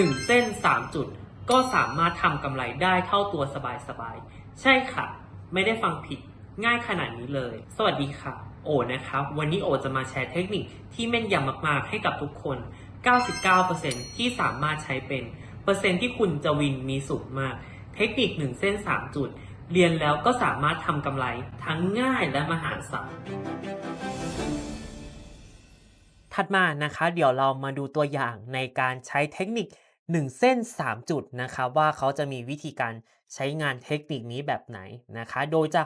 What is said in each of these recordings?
1 เส้น 3 จุด ก็สามารถทำกำไรได้เท่าตัวสบายๆ ใช่ค่ะ ไม่ได้ฟังผิดง่ายขนาดนี้เลย สวัสดีค่ะ โอนะครับ วันนี้โอจะมาแชร์เทคนิคที่แม่นยำมากๆ ให้กับทุกคน 99%ที่สามารถใช้เป็น เปอร์เซ็นต์ที่คุณจะวินมีสูงมาก เทคนิค 1 เส้น 3 จุด เรียนแล้วก็สามารถทำกำไรทั้งง่ายและมหาศาล ถัดมานะคะ เดี๋ยวเรามาดูตัวอย่างในการใช้เทคนิค 1 เส้น 3 จุดนะคะว่าเขาจะมีวิธีการใช้งานเทคนิคนี้แบบไหนนะคะ โดยจะ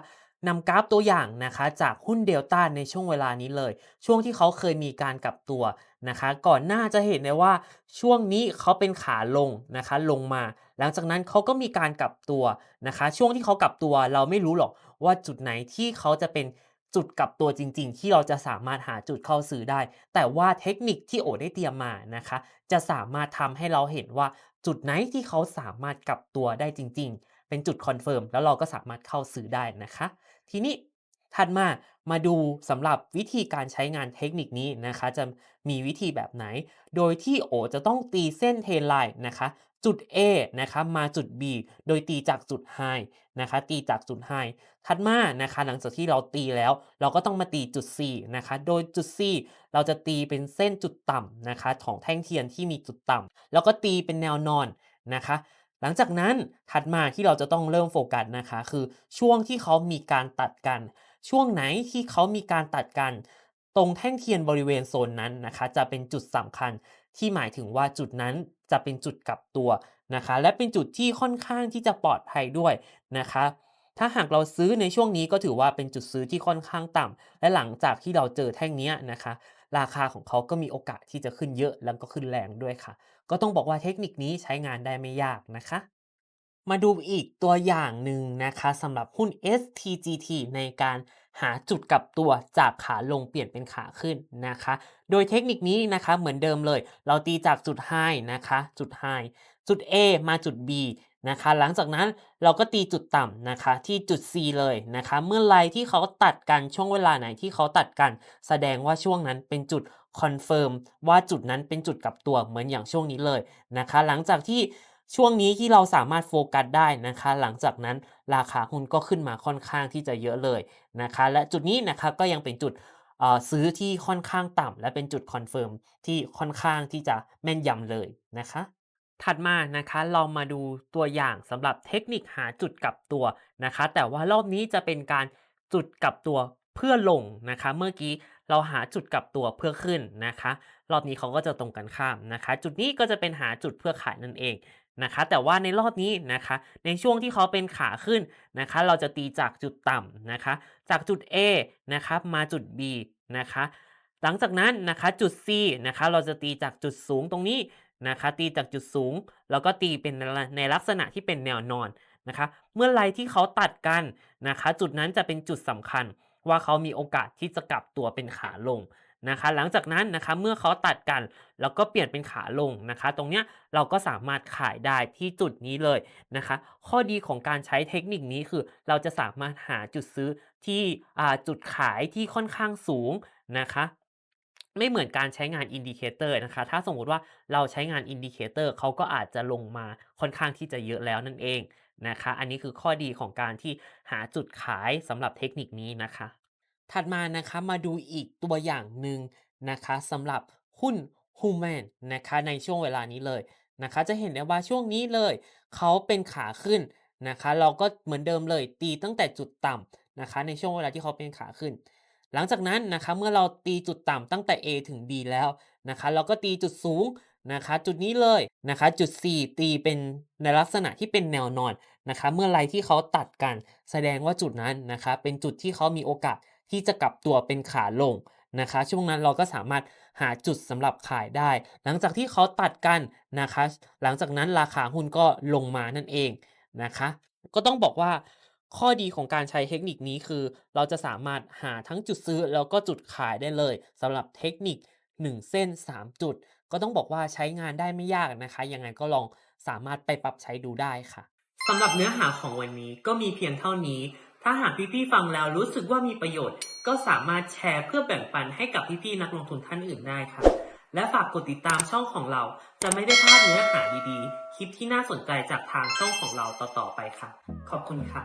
นำกราฟตัวอย่างนะคะ จากหุ้นเดลต้าในช่วงเวลานี้เลย ช่วงที่เขาเคยมีการกลับตัวนะคะ ก่อนหน้าจะเห็นได้ว่าช่วงนี้เขาเป็นขาลงนะคะ ลงมา หลังจากนั้นเขาก็มีการกลับตัวนะคะ ช่วงที่เขากลับตัวเราไม่รู้หรอกว่าจุดไหนที่เขาจะเป็น จุดกลับตัวจริง ๆ ที่เราจะสามารถหาจุดเข้าซื้อได้ แต่ว่าเทคนิคที่โอได้เตรียมมานะคะ จะสามารถทำให้เราเห็นว่าจุดไหนที่เขาสามารถกลับตัวได้จริง ๆ เป็นจุดคอนเฟิร์มแล้วเราก็สามารถเข้าซื้อได้นะคะ ทีนี้ ถัดมามาดูสำหรับวิธีการใช้งานเทคนิคนี้นะคะ จะมีวิธีแบบไหน โดยที่โอจะต้องตีเส้นเทนไลน์นะคะ จุด A นะคะมาจุด B โดยตีจากจุด High นะคะ ตีจากจุด High ถัดมานะคะหลังจากที่เราตีแล้ว เราก็ต้องมาตีจุด C นะคะ โดยจุด C เราจะตีเป็นเส้นจุดต่ำนะคะ ของแท่งเทียนที่มีจุดต่ำแล้วก็ตีเป็นแนวนอนนะคะ หลังจากนั้นถัดมาที่เราจะต้องเริ่มโฟกัสนะคะ คือช่วงที่เขามีการตัดกัน ช่วงไหนที่เขามีการตัดกัน ตรงแท่งเทียนบริเวณโซนนั้นนะคะ จะเป็นจุดสำคัญที่หมายถึงว่าจุดนั้นจะเป็นจุดกลับตัวนะคะ และเป็นจุดที่ค่อนข้างที่จะปลอดภัยด้วยนะคะ ถ้าหากเราซื้อในช่วงนี้ก็ถือว่าเป็นจุดซื้อที่ค่อนข้างต่ำและหลังจากที่เราเจอแท่งนี้นะคะ ราคาของเขาก็มีโอกาสที่จะขึ้นเยอะแล้วก็ขึ้นแรงด้วยค่ะ ก็ต้องบอกว่าเทคนิคนี้ใช้งานได้ไม่ยากนะคะ มาดูอีกตัวอย่างหนึ่งนะคะสำหรับหุ้น STGT ในการ หาจุดกลับตัวจากขาลงเปลี่ยนเป็นขาขึ้นนะคะ โดยเทคนิคนี้นะคะเหมือนเดิมเลย เราตีจากจุด High นะคะ จุด High จุด A มาจุด B นะคะ หลังจากนั้นเราก็ตีจุดต่ำนะคะ ที่จุด C เลยนะคะ เมื่อไรที่เขาตัดกันช่วงเวลาไหนที่เขาตัดกัน แสดงว่าช่วงนั้นเป็นจุดคอนเฟิร์มว่าจุดนั้นเป็นจุดกลับตัวเหมือนอย่างช่วงนี้เลยนะคะ หลังจากที่ ช่วงนี้ที่เราสามารถโฟกัสได้นะคะ หลังจากนั้นราคาหุ้นก็ขึ้นมาค่อนข้างที่จะเยอะเลยนะคะ และจุดนี้นะคะก็ยังเป็นจุดซื้อที่ค่อนข้างต่ำและเป็นจุดคอนเฟิร์มที่ค่อนข้างที่จะแม่นยำเลยนะคะ ถัดมานะคะเรามาดูตัวอย่างสำหรับเทคนิคหาจุดกลับตัวนะคะ แต่ว่ารอบนี้จะเป็นการจุดกลับตัวเพื่อลงนะคะ เมื่อกี้เราหาจุดกลับตัวเพื่อขึ้นนะคะ รอบนี้เขาก็จะตรงกันข้ามนะคะ จุดนี้ก็จะเป็นหาจุดเพื่อขายนั่นเอง นะคะแต่ว่าในรอบนี้นะคะในช่วงที่เขาเป็นขาขึ้นนะคะเราจะตีจากจุดต่ำนะคะจากจุด A นะครับมาจุด B นะคะหลังจากนั้นนะคะจุด C นะคะเราจะตีจากจุดสูงตรงนี้นะคะตีจากจุดสูง แล้วก็ตีเป็นในลักษณะที่เป็นแนวนอนนะคะเมื่อไรที่เขาตัดกันนะคะจุดนั้นจะเป็นจุดสำคัญว่าเขามีโอกาสที่จะกลับตัวเป็นขาลง นะคะ หลังจากนั้นนะคะเมื่อเขาตัดกันแล้วก็เปลี่ยนเป็นขาลงนะคะ ตรงเนี้ยเราก็สามารถขายได้ที่จุดนี้เลยนะคะ ข้อดีของการใช้เทคนิคนี้คือ เราจะสามารถหาจุดซื้อที่จุดขายที่ค่อนข้างสูงนะคะไม่เหมือนการใช้งานอินดิเคเตอร์นะคะ ถ้าสมมุติว่าเราใช้งานอินดิเคเตอร์เขาก็อาจจะลงมาค่อนข้างที่จะเยอะแล้วนั่นเองนะคะ อันนี้คือข้อดีของการที่หาจุดขายสำหรับเทคนิคนี้นะคะ ถัดมานะคะมาดูอีกตัวอย่างหนึ่งนะคะสำหรับหุ้น h u m a n นะคะในช่วงเวลานี้เลยนะคะจะเห็นได้ว่าช่วงนี้เลยเขาเป็นขาขึ้นนะคะเราก็เหมือนเดิมเลยตีตั้งแต่จุดต่ำนะคะในช่วงเวลาที่เขาเป็นขาขึ้น หลังจากนั้นนะคะเมื่อเราตีจุดต่ำตั้งแต่ A ถึง B แล้วนะคะเราก็ตีจุดสูงนะคะจุดนี้เลยนะคะจุด C ตีเป็นในลักษณะที่เป็นแนวนอนนะคะเมื่อไรที่เขาตัดกันแสดงว่าจุดนั้นนะคะเป็นจุดที่เขามีโอกาส ที่จะกลับตัวเป็นขาลงนะคะ ช่วงนั้นเราก็สามารถหาจุดสำหรับขายได้ หลังจากที่เขาตัดกันนะคะ หลังจากนั้นราคาหุ้นก็ลงมานั่นเองนะคะ ก็ต้องบอกว่าข้อดีของการใช้เทคนิคนี้คือ เราจะสามารถหาทั้งจุดซื้อแล้วก็จุดขายได้เลยสำหรับเทคนิค 1 เส้น 3 จุด ก็ต้องบอกว่าใช้งานได้ไม่ยากนะคะ ยังไงก็ลองสามารถไปปรับใช้ดูได้ค่ะสำหรับเนื้อหาของวันนี้ก็มีเพียงเท่านี้ ถ้าหากพี่ๆฟังแล้วรู้สึกว่ามีประโยชน์ ก็สามารถแชร์เพื่อแบ่งปันให้กับพี่ๆนักลงทุนท่านอื่นได้ค่ะ และฝากกดติดตามช่องของเรา จะไม่ได้พลาดเนื้อหาดีๆ คลิปที่น่าสนใจจากทางช่องของเราต่อๆไปค่ะ ขอบคุณค่ะ